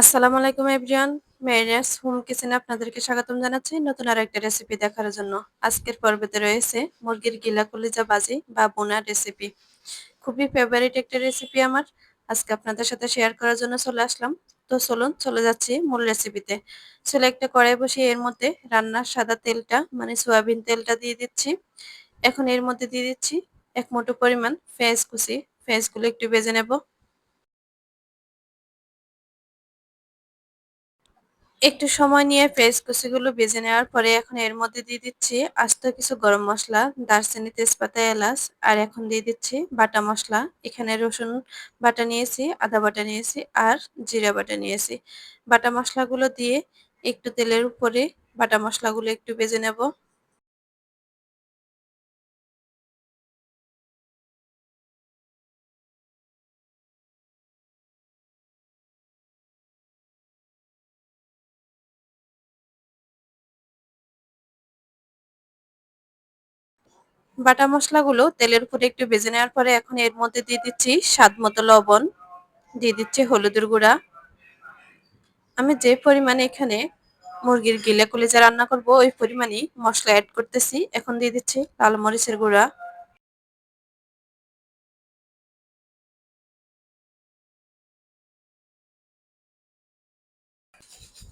আসসালামু আলাইকুম, everyone. মেরিনাস home কিচেনে আপনাদেরকে স্বাগতম জানাচ্ছি নতুন আর একটা রেসিপি দেখার জন্য। আজকের পর্বতে রয়েছে মুরগির গিলা কলিজা বাজি বা বোনার রেসিপি খুবই ফেভারিট একটা রেসিপি আমার। আজকে আপনাদের সাথে শেয়ার করার জন্য চলে আসলাম। তো চলুন, চলে যাচ্ছি মূল রেসিপিতে চলে একটা কড়াই বসিয়ে এর মধ্যে রান্নার সাদা তেলটা মানে সয়াবিন তেলটা দিয়ে দিচ্ছি। এখন এর মধ্যে দিয়ে দিচ্ছি এক মুঠো পরিমাণ ফেস কুচি। ফেসগুলো একটু বেজে নেব। একটু সময় নিয়ে পেঁয়াজ কুচিগুলো ভেজে নেওয়ার পরে এখন এর মধ্যে দিয়ে দিচ্ছি আস্ত কিছু গরম মশলা, দারচিনি, তেজপাতা, এলাচ, আর এখন দিয়ে দিচ্ছি বাটা মশলা। এখানে রসুন বাটা নিয়েছি, আদা বাটা নিয়েছি, আর জিরা বাটা নিয়েছি। বাটা মশলাগুলো দিয়ে একটু তেলের উপরে বাটা মশলাগুলো একটু ভেজে নেব। বাটা মশলাগুলো তেলের উপরে একটু ভেজে নেওয়ার পরে এখন এর মধ্যে দিয়ে দিচ্ছি স্বাদ মতো লবণ, দিয়ে দিচ্ছি হলুদের গুঁড়া। আমি যে পরিমাণে এখানে মুরগির গিলে কলিজা রান্না করব, ওই পরিমাণই মশলা অ্যাড করতেছি। এখন দিয়ে দিচ্ছি লাল মরিচের গুঁড়া।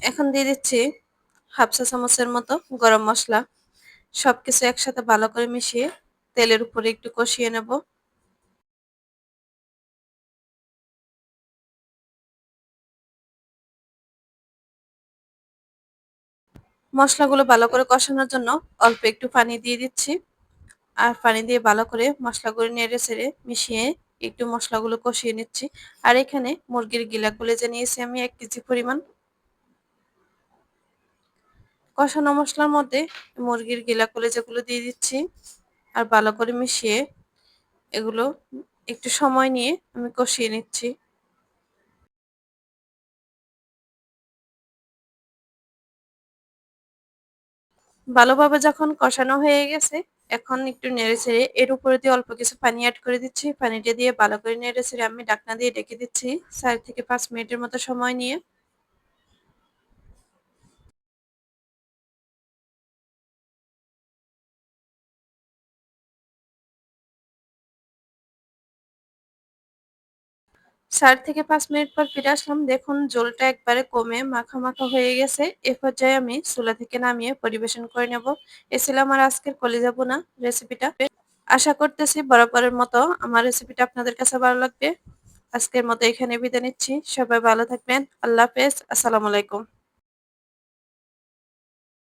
এখন দিয়ে দিচ্ছি হাফ চা চামচের মতো গরম মশলা। সবকিছু একসাথে ভালো করে মিশিয়ে তেলের উপরে একটু কষিয়ে নেব। মশলাগুলো ভালো করে কষানোর জন্য অল্প একটু পানি দিয়ে দিচ্ছি। আর পানি দিয়ে ভালো করে মশলাগুলো নেড়ে ছেড়ে মিশিয়ে একটু মশলাগুলো কষিয়ে নিচ্ছি। আর এখানে মুরগির গিলা কলেজে নিয়েছি আমি এক কেজি পরিমাণ। কষানো মশলার মধ্যে মুরগির গিলা কলেজাগুলো দিয়ে দিচ্ছি আর ভালো করে মিশিয়ে এগুলো একটু সময় নিয়ে আমি কষিয়ে নিচ্ছি। ভালোভাবে যখন কষানো হয়ে গেছে, এখন একটু নেড়ে ছেড়ে এর উপরে দিয়ে অল্প কিছু পানি অ্যাড করে দিচ্ছি। পানিটা দিয়ে ভালো করে নেড়ে ছেড়ে আমি ডাকনা দিয়ে ডেকে দিচ্ছি, চার থেকে পাঁচ মিনিটের মতো সময় নিয়ে। চার থেকে পাঁচ মিনিট পর ফিরে আসলাম। দেখুন, জলটা একবারে কমে মাখা মাখা হয়ে গেছে। এ পর্যায়ে আমি চুলা থেকে নামিয়ে পরিবেশন করে নেব। এ ছিল আমার আজকের কলিজা না রেসিপিটা আশা করতেছি বরাবরের মতো আমার রেসিপিটা আপনাদের কাছে ভালো লাগবে। আজকের মতো এখানে বিদায় নিচ্ছি। সবাই ভালো থাকবেন। আল্লাহ হাফেজ। আসসালামু আলাইকুম।